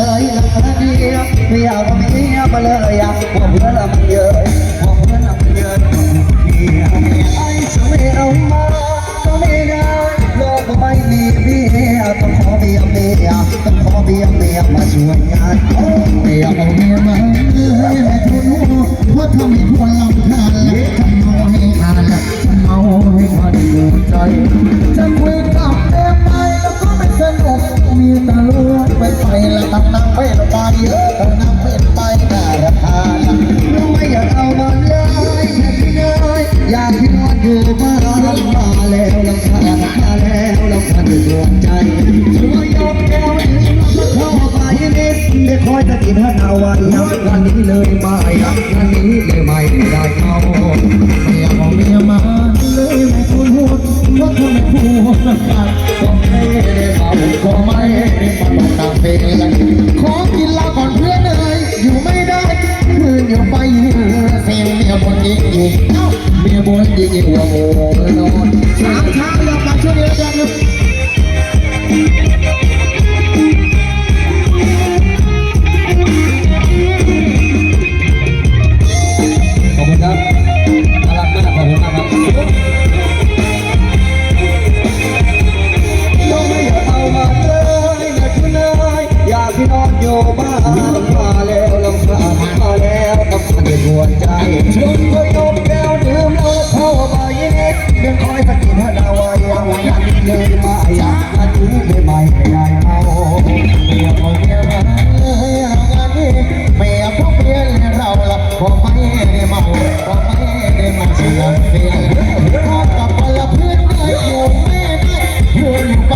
เลยลำเดียมียก็เมียมาเลยอะว่าเพื่อนลำเยอะบอกเพื่อนลำเยอะเมียไอ้ฉันไม่เอามาก็ไม่ได้โลกไม่มีเมียต้องขอเมียเมียต้องขอเมียเมียมาช่วยงานไม่เอาเมียมา วงใจช่วยยกแก้วให้เข้าไปนิดได้คอยจะกินให้เอาไว้วันนี้เลยไม่วันนี้เลยไม่ได้เอา มียบนยิงยิงว่าโอ้นอนสามช้ายอมมาช่วยเดียวกันขอบคุณครับน่ารักมากขอบคุณมากครับน้องไม่อยากเอามาเลยอยากคุณนายอยากพี่นอนอยู่บ้าน สกินห้ดาวายเอาวันนี้เลยมาอยากอันนี้ไม่ไม่ไม่ได้เอาเมียเอาเมียมาเลยเอางานนี้เมียพวกเมียเราละพอไม่ได้เมาพอไม่ได้มาเสียเสียพอกับวันลเพื่อนได้อยู่ไม่ได้เพื่อนไป